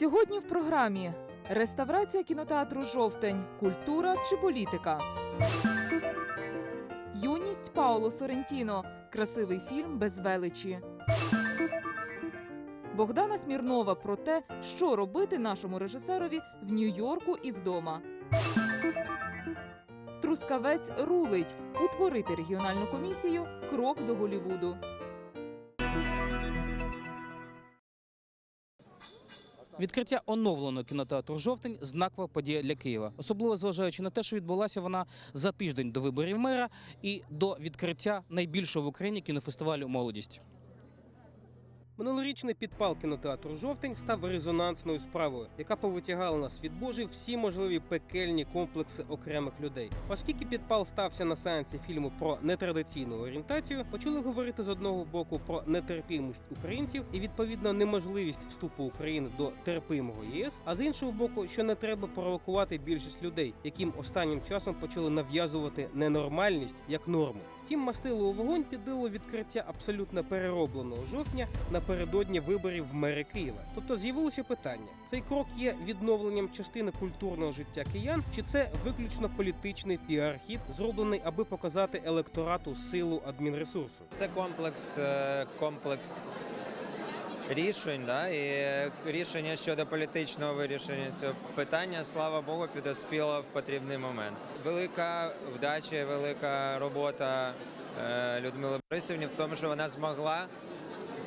Сьогодні в програмі реставрація кінотеатру Жовтень, культура чи політика. Юність Пауло Сорентіно. Красивий фільм без величі. Богдана Смірнова про те, що робити нашому режисерові в Нью-Йорку і вдома. Трускавець рулить утворити регіональну комісію Крок до Голівуду. Відкриття оновленого кінотеатру Жовтень знакова подія для Києва, особливо зважаючи на те, що відбулася вона за тиждень до виборів мера і до відкриття найбільшого в Україні кінофестивалю Молодість. Минулорічний підпал кінотеатру Жовтень став резонансною справою, яка повитягала на світ Божий всі можливі пекельні комплекси окремих людей. Оскільки підпал стався на сеансі фільму про нетрадиційну орієнтацію, почали говорити з одного боку про нетерпімість українців і відповідно неможливість вступу України до терпимого ЄС, а з іншого боку, що не треба провокувати більшість людей, яким останнім часом почали нав'язувати ненормальність як норму. Втім, мастило у вогонь піддало відкриття абсолютно переробленого жовтня напередодні виборів в мери Києва. Тобто з'явилося питання: цей крок є відновленням частини культурного життя киян, чи це виключно політичний піар-хід, зроблений, аби показати електорату силу адмінресурсу? Це комплекс, е, комплекс рішень, да? і рішення щодо політичного вирішення цього питання, слава Богу, підоспіло в потрібний момент. Велика вдача, велика робота е, Людмили Борисівні в тому, що вона змогла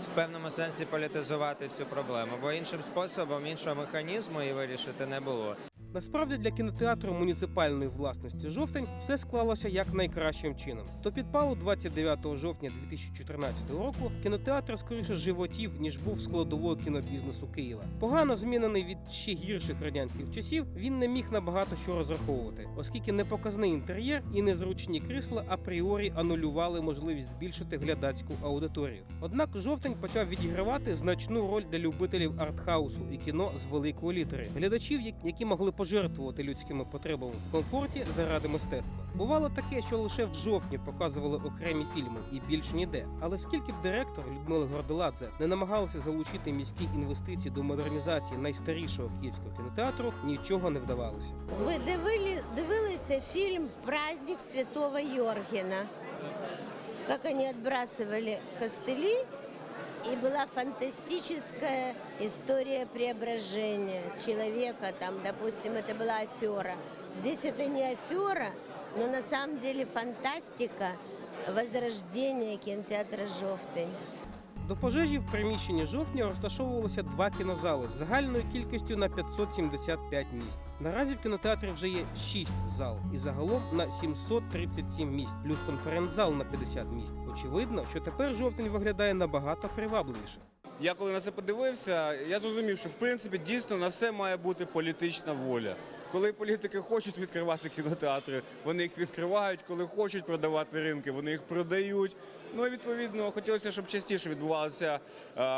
в певному сенсі політизувати цю проблему, бо іншим способом, іншого механізму її вирішити не було. Насправді для кінотеатру муніципальної власності жовтень все склалося як найкращим чином. До підпалу 29 жовтня 2014 року кінотеатр скоріше животів ніж був складовою кінобізнесу Києва. Погано змінений від ще гірших радянських часів, він не міг на багато що розраховувати, оскільки непоказний інтер'єр і незручні крісла апріорі анулювали можливість збільшити глядацьку аудиторію. Однак жовтень почав відігравати значну роль для любителів артхаусу і кіно з великої літери, глядачів, які могли пожертвувати людськими потребами в комфорті заради мистецтва. Бувало таке, що лише в жовтні показували окремі фільми і більше ніде. Але скільки б директор Людмила Гордоладзе не намагалася залучити міські інвестиції до модернізації найстарішого київського кінотеатру, нічого не вдавалося. Ви дивили, дивилися фільм «Праздник Святого Йоргена», как они отбрасывали костыли, и была фантастическая история преображения человека, там, допустим, это была афера. Здесь это не афера, но на самом деле фантастика возрождения кинотеатра «Жовтень». До пожежі в приміщенні жовтня розташовувалося два кінозали з загальною кількістю на 575 місць. Наразі в кінотеатрі вже є 6 зал і загалом на 737 місць, плюс конференц-зал на 50 місць. Очевидно, що тепер жовтень виглядає набагато привабливіше. Я коли на це подивився, я зрозумів, що в принципі дійсно на все має бути політична воля. Коли політики хочуть відкривати кінотеатри, вони їх відкривають. Коли хочуть продавати ринки, вони їх продають. Ну відповідно хотілося, щоб частіше відбувалися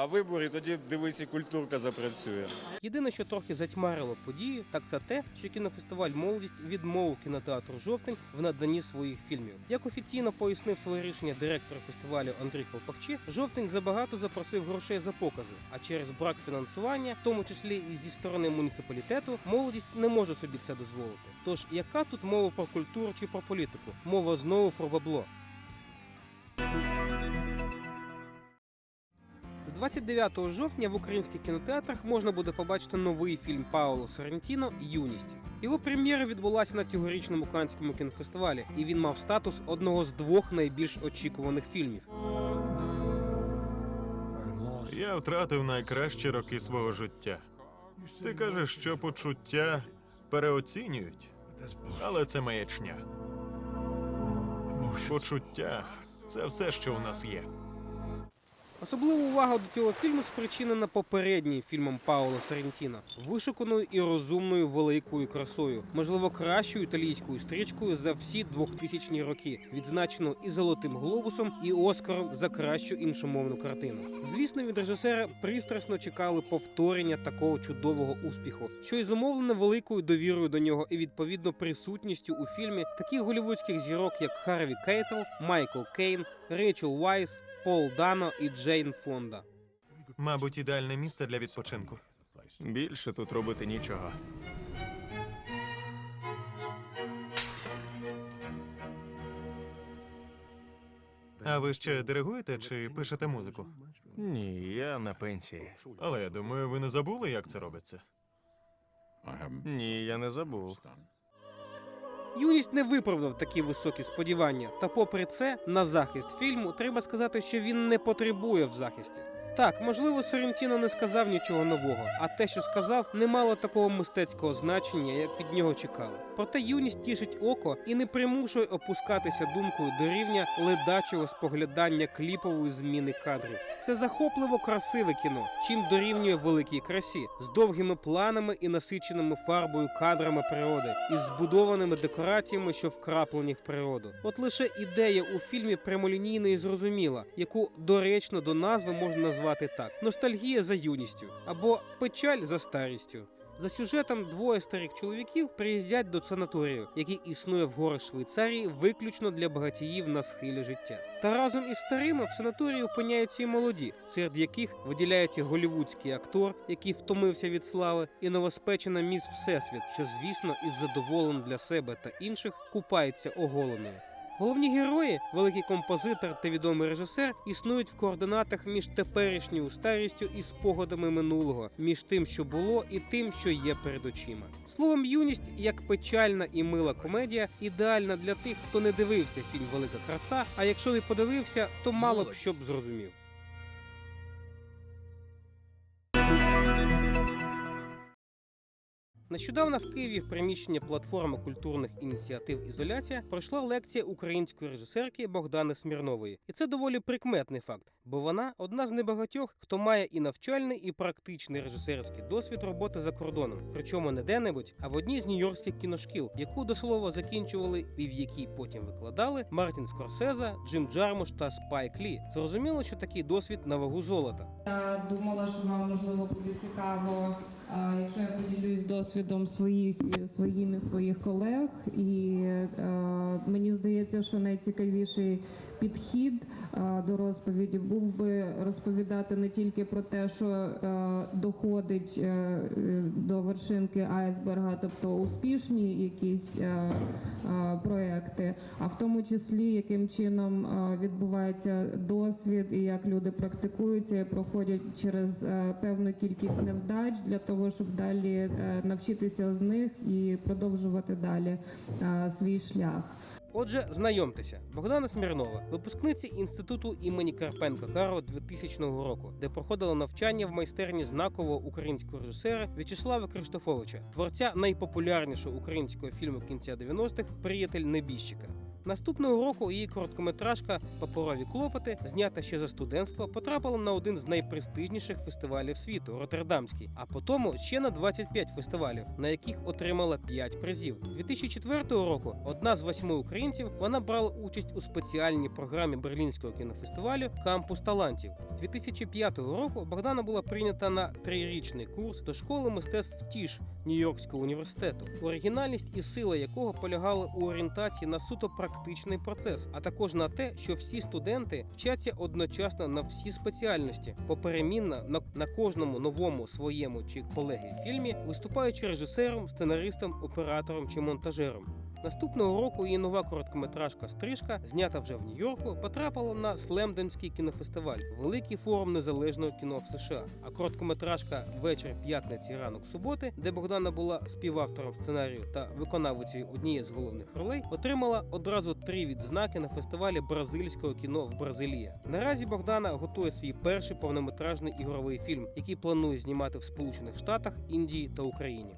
вибори. Тоді дивись, і культурка запрацює. Єдине, що трохи затьмарило події, так це те, що кінофестиваль молодість відмовив кінотеатру жовтень в наданні своїх фільмів. Як офіційно пояснив своє рішення директор фестивалю Андрій Хлопахчі, жовтень забагато запросив грошей за покази. А через брак фінансування, в тому числі і зі сторони муніципалітету, молодість не може собі це дозволити. Тож яка тут мова про культуру чи про політику? Мова знову про бабло. З 29 жовтня в українських кінотеатрах можна буде побачити новий фільм Пауло Соррентіно Юність. Його прем'єра відбулася на цьогорічному Канському кінофестивалі, і він мав статус одного з двох найбільш очікуваних фільмів. Я втратив найкращі роки свого життя. Ти кажеш, що почуття переоцінюють, але це маячня. Почуття це все, що у нас є. Особлива увага до цього фільму спричинена попереднім фільмом Пауло Соррентіно, вишуканою і розумною великою красою, можливо, кращою італійською стрічкою за всі 2000-ні роки, відзначено і золотим глобусом, і Оскаром за кращу іншомовну картину. Звісно, від режисера пристрасно чекали повторення такого чудового успіху, що й зумовлене великою довірою до нього і відповідно присутністю у фільмі таких голівудських зірок, як Харві Кейтл, Майкл Кейн, Рейчел Вайс, Пол Дано і Джейн Фонда. Мабуть, ідеальне місце для відпочинку. Більше тут робити нічого. А ви ще диригуєте чи пишете музику? Ні, я на пенсії. Але я думаю, ви не забули, як це робиться. Ні, я не забув. Юність не виправдав такі високі сподівання. Та, попри це, на захист фільму треба сказати, що він не потребує в захисті. Так, можливо, Сорентіно не сказав нічого нового, а те, що сказав, не мало такого мистецького значення, як від нього чекали. Проте юність тішить око і не примушує опускатися думкою до рівня ледачого споглядання кліпової зміни кадрів. Це захопливо красиве кіно, чим дорівнює великій красі, з довгими планами і насиченими фарбою кадрами природи, із збудованими декораціями, що вкраплені в природу. От лише ідея у фільмі прямолінійна і зрозуміла, яку доречно до назви можна назвати так: ностальгія за юністю або печаль за старістю. За сюжетом двоє старих чоловіків приїздять до санаторію, який існує в горах Швейцарії виключно для багатіїв на схилі життя. Та разом із старими в санаторії опиняються і молоді, серед яких виділяється голівудський актор, який втомився від слави, і новоспечена міс Всесвіт, що, звісно, із задоволенням для себе та інших купається оголеною. Головні герої, великий композитор та відомий режисер, існують в координатах між теперішньою старістю і спогадами минулого, між тим, що було, і тим, що є перед очима. Словом, юність, як печальна і мила комедія, ідеальна для тих, хто не дивився фільм Велика краса. А якщо не подивився, то мало б що б зрозумів. Нещодавно в Києві в приміщенні платформи культурних ініціатив Ізоляція пройшла лекція української режисерки Богдани Смірнової, і це доволі прикметний факт, бо вона одна з небагатьох, хто має і навчальний, і практичний режисерський досвід роботи за кордоном, причому не де-небудь, а в одній з нью-йоркських кіношкіл, яку до слова закінчували і в якій потім викладали Мартін Скорсеза, Джим Джармуш та Спайк Лі. Зрозуміло, що такий досвід на вагу золота. Я думала, що вам можливо буде цікаво, а, якщо я поділюсь досвідом своїх і своїм своїх колег. І е, мені здається, що найцікавіший підхід е, до розповіді був би розповідати не тільки про те, що е, доходить е, до вершинки айсберга, тобто успішні якісь проекти, а в тому числі яким чином відбувається досвід і як люди практикуються і проходять через певну кількість невдач для того, щоб далі навчитися з них і продовжувати далі свій шлях. Отже, знайомтеся, Богдана Смірнова, випускниця інституту імені Карпенка Каро 2000 року, де проходила навчання в майстерні знакового українського режисера В'ячеслава Криштофовича, творця найпопулярнішого українського фільму кінця 90-х Приятель небіжчика. Наступного року її короткометражка Паперові клопоти, знята ще за студентство, потрапила на один з найпрестижніших фестивалів світу Роттердамський, а потім ще на 25 фестивалів, на яких отримала 5 призів. 2004 року одна з восьми українців вона брала участь у спеціальній програмі Берлінського кінофестивалю Кампус талантів. 2005 року Богдана була прийнята на трирічний курс до школи мистецтв Тіш Нью-Йоркського університету, оригінальність і сила якого полягала у орієнтації на суто практичний процес, а також на те, що всі студенти вчаться одночасно на всі спеціальності, поперемінно на, на кожному новому своєму чи колеги фільмі, виступаючи режисером, сценаристом, оператором чи монтажером. Наступного року її нова короткометражка Стрижка, знята вже в Нью-Йорку, потрапила на Слемденський кінофестиваль, великий форум незалежного кіно в США. А короткометражка Вечір п'ятниці, ранок суботи, де Богдана була співавтором сценарію та виконавицею однієї з головних ролей, отримала одразу три відзнаки на фестивалі бразильського кіно в Бразилії. Наразі Богдана готує свій перший повнометражний ігровий фільм, який планує знімати в Сполучених Штатах, Індії та Україні.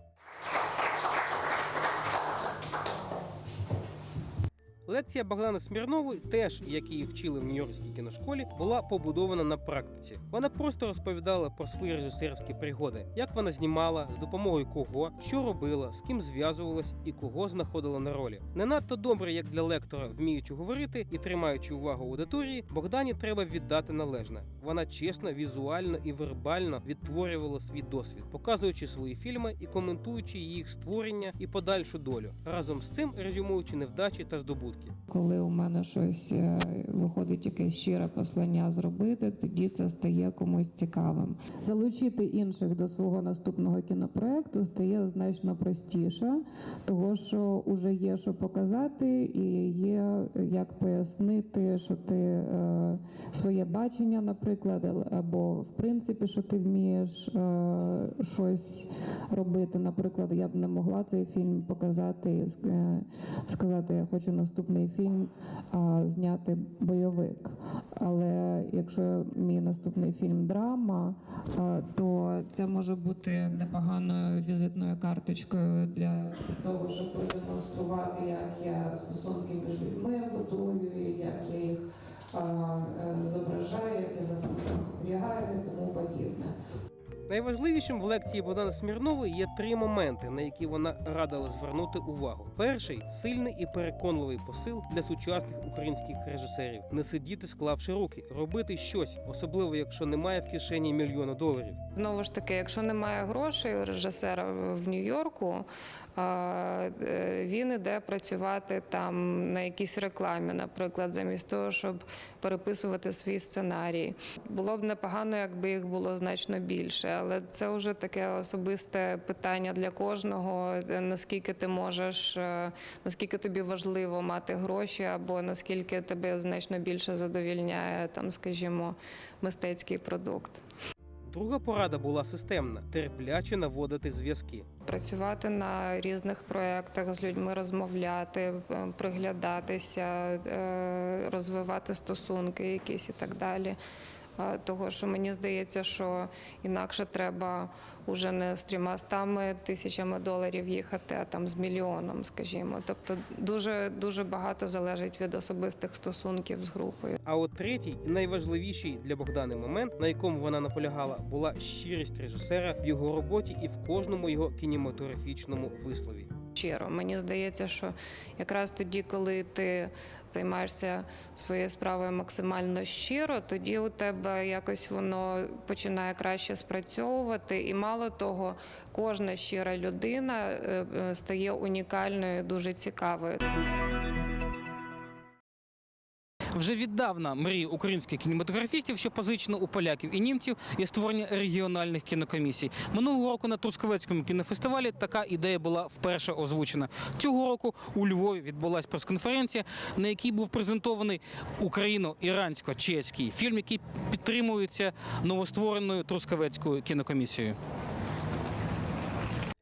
Лекція Богдани Смірнової, теж як її вчили в Нью-Йоркській кіношколі, була побудована на практиці. Вона просто розповідала про свої режисерські пригоди, як вона знімала, з допомогою кого, що робила, з ким зв'язувалась і кого знаходила на ролі. Не надто добре, як для лектора, вміючи говорити і тримаючи увагу аудиторії, Богдані треба віддати належне. Вона чесно, візуально і вербально відтворювала свій досвід, показуючи свої фільми і коментуючи їх створення і подальшу долю, разом з цим резюмуючи невдачі та здобутки. Коли у мене щось е, виходить якесь щире послання зробити, тоді це стає комусь цікавим. Залучити інших до свого наступного кінопроекту стає значно простіше, того що вже є що показати, і є як пояснити, що ти е, своє бачення, наприклад, або в принципі, що ти вмієш е, щось робити. Наприклад, я б не могла цей фільм показати і сказати, я хочу наступний фільм а, зняти бойовик. Але якщо мій наступний фільм драма, а, то це може бути непоганою візитною карточкою для того, щоб продемонструвати, як я стосунки між людьми будую, як я їх а, е, зображаю, як я за ними спостерігаю і тому подібне. Найважливішим в лекції Богдана Смірнової є три моменти, на які вона радила звернути увагу. Перший сильний і переконливий посил для сучасних українських режисерів: не сидіти, склавши руки, робити щось, особливо якщо немає в кишені мільйона доларів. Знову ж таки, якщо немає грошей у режисера в Нью-Йорку, е, він іде працювати там на якійсь рекламі, наприклад, замість того, щоб переписувати свій сценарій. Було б непогано, якби їх було значно більше, але це вже таке особисте питання для кожного. е, Наскільки ти можеш, е, наскільки тобі важливо мати гроші, або наскільки тебе значно більше задовільняє там, скажімо, мистецький продукт. Друга порада була системна: терпляче наводити зв'язки. Працювати на різних проєктах з людьми, розмовляти, е, приглядатися, розвивати стосунки якісь і так далі. Е, Того, що мені здається, що інакше треба уже не з трьома тисячами доларів їхати, а там з мільйоном, скажімо. Тобто дуже дуже багато залежить від особистих стосунків з групою. А от третій найважливіший для Богдани момент, на якому вона наполягала, була щирість режисера в його роботі і в кожному його кінематографічному вислові. Щиро. Мені здається, що якраз тоді, коли ти займаєшся своєю справою максимально щиро, тоді у тебе якось воно починає краще спрацьовувати. І мало того, кожна щира людина е, е, стає унікальною, дуже цікавою. Вже віддавна мрії українських кінематографістів, що позичено у поляків і німців, є створення регіональних кінокомісій. Минулого року на Трускавецькому кінофестивалі така ідея була вперше озвучена. Цього року у Львові відбулася прес-конференція, на якій був презентований україно-ірансько-чеський фільм, який підтримується новоствореною Трускавецькою кінокомісією.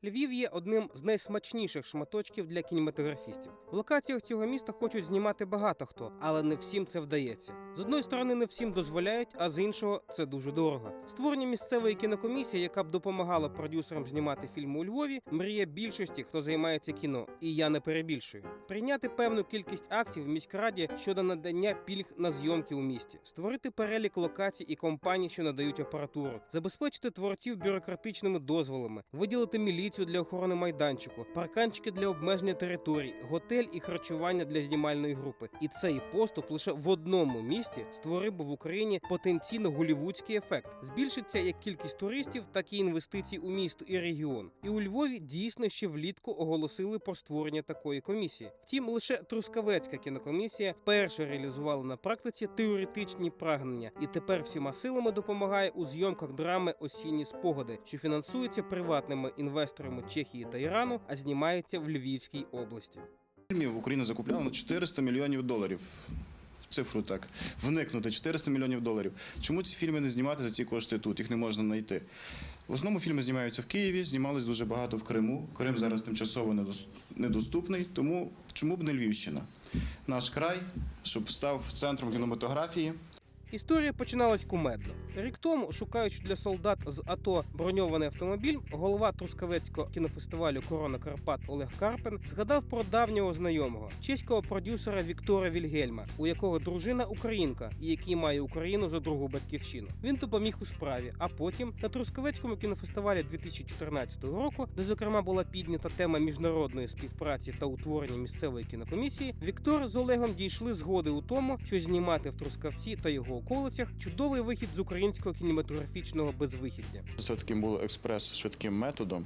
Львів є одним з найсмачніших шматочків для кінематографістів. В локаціях цього міста хочуть знімати багато хто, але не всім це вдається. З одної сторони, не всім дозволяють, а з іншого це дуже дорого. Створення місцевої кінокомісії, яка б допомагала продюсерам знімати фільми у Львові, мрія більшості, хто займається кіно, і я не перебільшую. Прийняти певну кількість актів в міськраді щодо надання пільг на зйомки у місті, створити перелік локацій і компаній, що надають апаратуру, забезпечити творців бюрократичними дозволами, виділити міліцію для охорони майданчику, парканчики для обмеження територій, готель і харчування для знімальної групи. І цей поступ лише в одному місті створив би в Україні потенційно голівудський ефект. Збільшиться як кількість туристів, так і інвестицій у місто і регіон. І у Львові дійсно ще влітку оголосили про створення такої комісії. Втім, лише Трускавецька кінокомісія перша реалізувала на практиці теоретичні прагнення, і тепер всіма силами допомагає у зйомках драми Осінні спогади, що фінансується приватними інвесторами Чехії та Ірану, а знімається в Львівській області. Фільмів Україна закупляла на 400 мільйонів доларів. Цифру так. Вникнути 400 мільйонів доларів. Чому ці фільми не знімати за ці кошти тут? Їх не можна знайти. В основному фільми знімаються в Києві, знімались дуже багато в Криму. Крим зараз тимчасово недос- недоступний, тому чому б не Львівщина? Наш край, щоб став центром кінематографії. Історія починалась кумедно. Рік тому, шукаючи для солдат з АТО броньований автомобіль, голова Трускавецького кінофестивалю Корона Карпат Олег Карпен згадав про давнього знайомого чеського продюсера Віктора Вільгельма, у якого дружина українка і який має Україну за другу батьківщину. Він допоміг у справі. А потім на Трускавецькому кінофестивалі 2014 року, де зокрема була піднята тема міжнародної співпраці та утворення місцевої кінокомісії, Віктор з Олегом дійшли згоди у тому, що знімати в Трускавці та його околицях чудовий вихід з українського кінематографічного безвихідня. Це таким було експрес-швидким методом.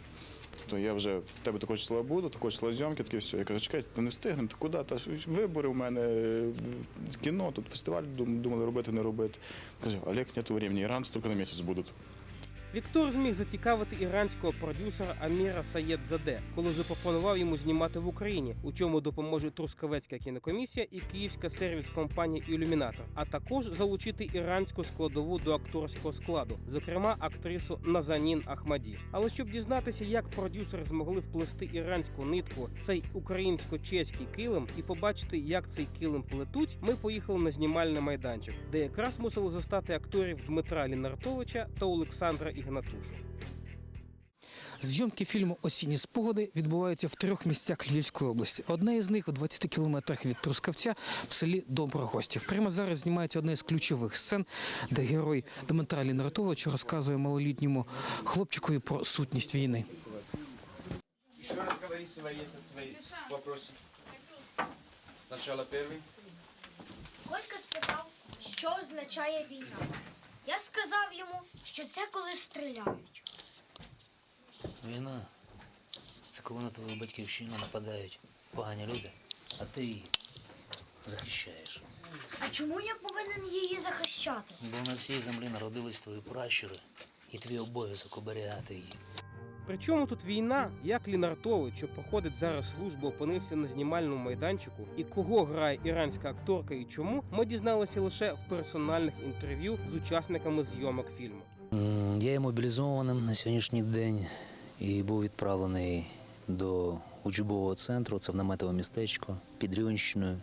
То я вже в тебе такого числа буду, такого числа зйомки, таке все. Я кажу, чекайте, то не встигнемо, то куди? Та вибори у мене, кіно, тут фестиваль думали робити, не робити. Кажу, Олег, нету времени, і ран стільки на місяць будуть. Віктор зміг зацікавити іранського продюсера Аміра Саєдзаде, коли запропонував йому знімати в Україні, у чому допоможе Трускавецька кінокомісія і київська сервіс-компанія Ілюмінатор, а також залучити іранську складову до акторського складу, зокрема актрису Назанін Ахмаді. Але щоб дізнатися, як продюсери змогли вплести іранську нитку цей українсько-чеський килим і побачити, як цей килим плетуть, ми поїхали на знімальний майданчик, де якраз мусили застати акторів Дмитра Лінартовича та Олександра Ігнатушу. Зйомки фільму Осінні спогади відбуваються в трьох місцях Львівської області. Одне із них у 20 кілометрах від Трускавця в селі Доброгостів. Прямо зараз знімається одна із ключових сцен, де герой Дмитра Лінартовича розказує малолітньому хлопчикові про сутність війни. Еще раз говори свои, свои вопросы. Сначала первый. Колька спитав, що означає війна. Я сказав йому, що це коли стріляють. Війна це коли на твою батьківщину нападають погані люди, а ти її захищаєш. А чому я повинен її захищати? Бо на цій землі народились твої пращури, і твій обов'язок оберігати її. Причому тут війна, як Лінартович, що проходить зараз службу, опинився на знімальному майданчику, і кого грає іранська акторка і чому, ми дізналися лише в персональних інтерв'ю з учасниками зйомок фільму. Я є мобілізованим на сьогоднішній день і був відправлений до учбового центру, це в наметове містечко під Рівенщиною,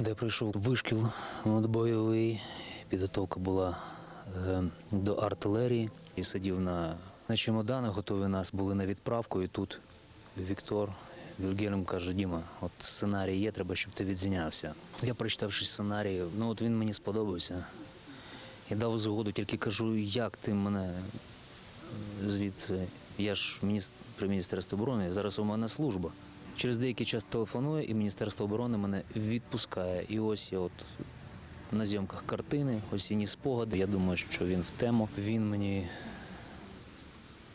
де пройшов вишкіл бойовий. Підготовка була е, до артилерії і сидів на, на чемоданах, готові нас були на відправку. І тут Віктор Вільгельм каже: Діма, от сценарій є, треба, щоб ти відзнявся. Я прочитавши сценарій, ну от він мені сподобався. Я дав згоду, тільки кажу, як ти мене звідси. Я ж міністр, при Міністерстві оборони, зараз у мене служба. Через деякий час телефонує, і Міністерство оборони мене відпускає. І ось я от на зйомках картини, осінні спогади. Я думаю, що він в тему. Він мені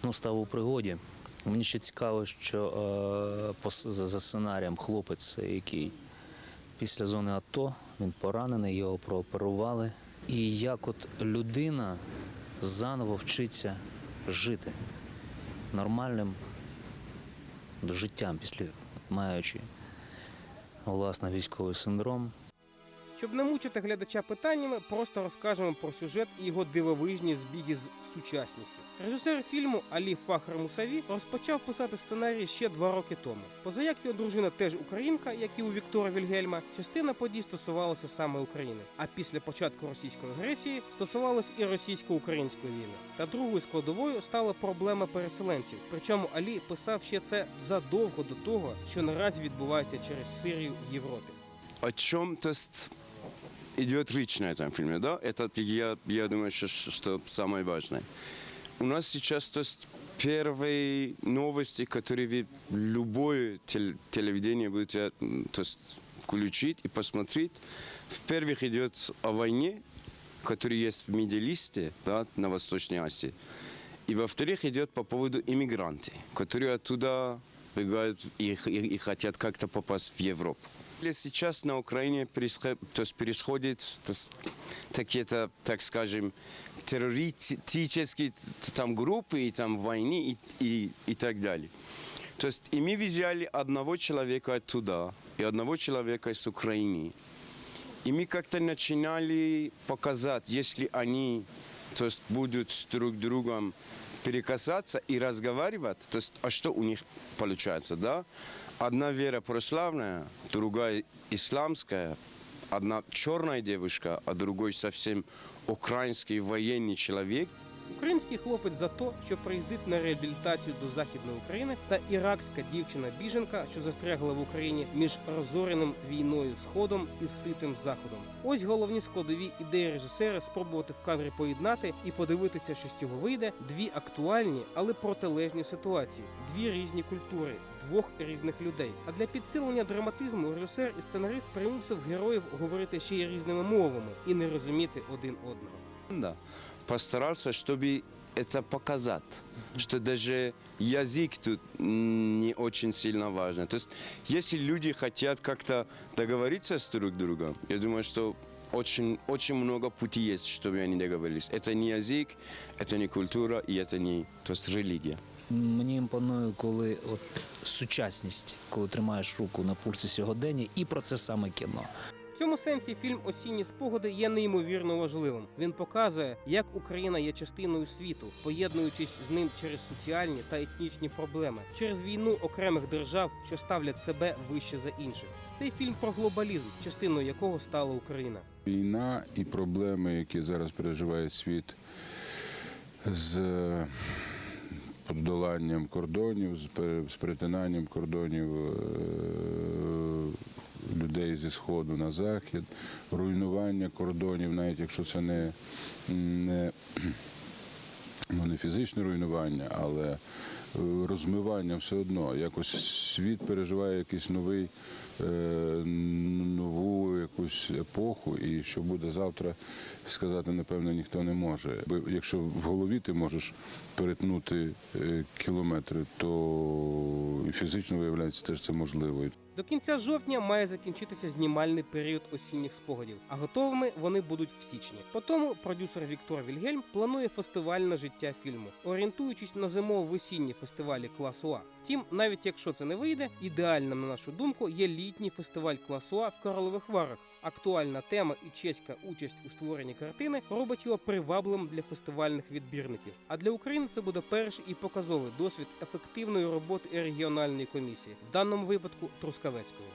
ну, став у пригоді. Мені ще цікаво, що е, по, за, сценарієм хлопець, який після зони АТО, він поранений, його прооперували. І як от людина заново вчиться жити нормальним життям після маючи власне військовий синдром. Щоб не мучити глядача питаннями, просто розкажемо про сюжет і його дивовижні збіги з сучасністю. Режисер фільму Алі Фахр Мусаві розпочав писати сценарій ще два роки тому. Позаяк його дружина теж українка, як і у Віктора Вільгельма, частина подій стосувалася саме України. А після початку російської агресії стосувалась і російсько-української війни. Та другою складовою стала проблема переселенців. Причому Алі писав ще це задовго до того, що наразі відбувається через Сирію в Європі. О чем, то есть, идет речь на этом фильме, да? Это, я, я думаю, что, что самое важное. У нас сейчас, то есть, первые новости, которые вы любое тел- телевидение будете м, то есть, включить и посмотреть, в первых идет о войне, которая есть в Меделисте, да, на Восточной Азии. И во-вторых, идет по поводу иммигрантов, которые оттуда бегают и, и- и хотят как-то попасть в Европу. Или Сейчас на Украине происход- то есть происходит то есть, такие-то, так скажем, террористические там группы и там войны и, и, и так далее. То есть и мы взяли одного человека оттуда и одного человека из Украины. И мы как-то начинали показать, если они то есть, будут с друг другом перекасаться и разговаривать, то есть, а что у них получается, да? Одна вера православная, другая исламская, одна черная девушка, а другой совсем украинский военный человек. Український хлопець за те, що приїздить на реабілітацію до Західної України, та іракська дівчина-біженка, що застрягла в Україні між розореним війною сходом і ситим заходом. Ось головні складові ідеї режисера спробувати в кадрі поєднати і подивитися, що з цього вийде дві актуальні, але протилежні ситуації, дві різні культури, двох різних людей. А для підсилення драматизму режисер і сценарист примусив героїв говорити ще й різними мовами і не розуміти один одного. Да. Постарался, чтобы это показать, что даже язык тут м, не очень сильно важен. То есть, если люди хотят как-то договориться с друг другом, я думаю, что очень, очень много путей есть, чтобы они договорились. Это не язык, это не культура и это не то есть религия. Мені імпонує, коли от сучасність, коли тримаєш руку на пульсі сьогодення, і про це саме кіно. В цьому сенсі фільм Осінні спогади є неймовірно важливим. Він показує, як Україна є частиною світу, поєднуючись з ним через соціальні та етнічні проблеми, через війну окремих держав, що ставлять себе вище за інших. Цей фільм про глобалізм, частиною якого стала Україна. Війна і проблеми, які зараз переживає світ з подоланням кордонів, з пе- перетинанням кордонів е, людей зі сходу на захід, руйнування кордонів, навіть якщо це не, не, ну, не фізичне руйнування, але е, розмивання все одно. Якось світ переживає якийсь новий, нову якусь епоху, і що буде завтра, сказати, напевно, ніхто не може. Якщо в голові ти можеш перетнути е, кілометри, то і фізично виявляється теж це можливо. До кінця жовтня має закінчитися знімальний період осінніх спогадів, а готовими вони будуть в січні. По тому продюсер Віктор Вільгельм планує фестивальне життя фільму, орієнтуючись на зимово-весінні фестивалі класу А. Втім, навіть якщо це не вийде, ідеальним, на нашу думку, є літній фестиваль класу А в Королевих Варах. Актуальна тема і чеська участь у створенні картини робить його привабливим для фестивальних відбірників. А для України це буде перший і показовий досвід ефективної роботи регіональної комісії, в даному випадку Трускавецької.